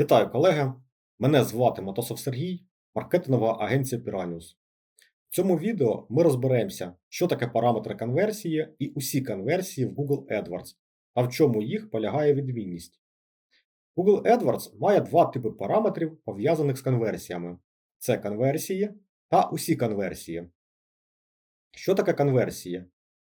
Вітаю, колеги! Мене звати Матосов Сергій, маркетингова агенція Piranius. В цьому відео ми розберемося, що таке параметри конверсії і усі конверсії в Google AdWords, а в чому їх полягає відмінність. Google AdWords має два типи параметрів, пов'язаних з конверсіями: це конверсії та усі конверсії. Що таке конверсії?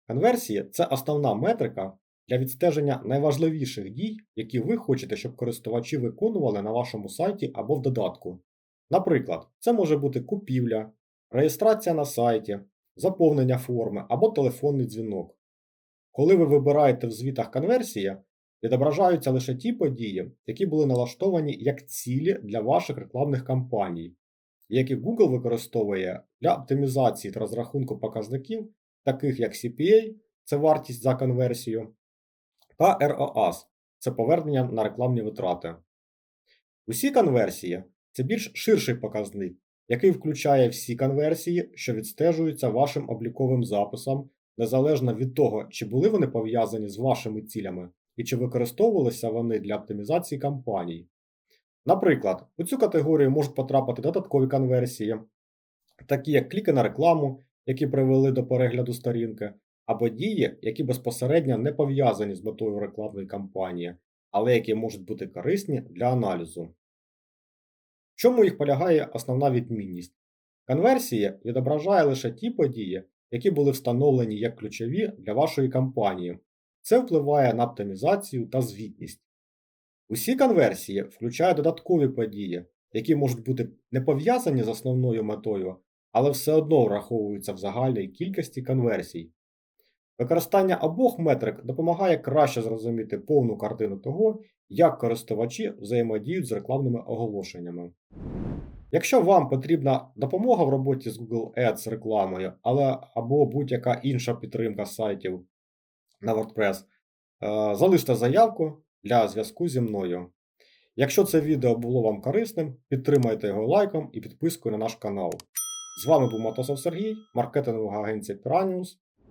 Конверсії це основна метрика для відстеження найважливіших дій, які ви хочете, щоб користувачі виконували на вашому сайті або в додатку. Наприклад, це може бути купівля, реєстрація на сайті, заповнення форми або телефонний дзвінок. Коли ви вибираєте в звітах конверсія, відображаються лише ті події, які були налаштовані як цілі для ваших рекламних кампаній, які Google використовує для оптимізації та розрахунку показників, таких як CPA, це вартість за конверсію, та ROAS це повернення на рекламні витрати. Усі конверсії це більш ширший показник, який включає всі конверсії, що відстежуються вашим обліковим записом, незалежно від того, чи були вони пов'язані з вашими цілями і чи використовувалися вони для оптимізації кампаній. Наприклад, у цю категорію можуть потрапити додаткові конверсії, такі як кліки на рекламу, які привели до перегляду сторінки, або дії, які безпосередньо не пов'язані з метою рекламної кампанії, але які можуть бути корисні для аналізу. В чому їх полягає основна відмінність? Конверсія відображає лише ті події, які були встановлені як ключові для вашої кампанії. Це впливає на оптимізацію та звітність. Усі конверсії включають додаткові події, які можуть бути не пов'язані з основною метою, але все одно враховуються в загальній кількості конверсій. Використання обох метрик допомагає краще зрозуміти повну картину того, як користувачі взаємодіють з рекламними оголошеннями. Якщо вам потрібна допомога в роботі з Google Ads рекламою, але або будь-яка інша підтримка сайтів на WordPress, е, залиште заявку для зв'язку зі мною. Якщо це відео було вам корисним, підтримайте його лайком і підпискою на наш канал. З вами був Матосов Сергій, маркетингова агенція Piranius.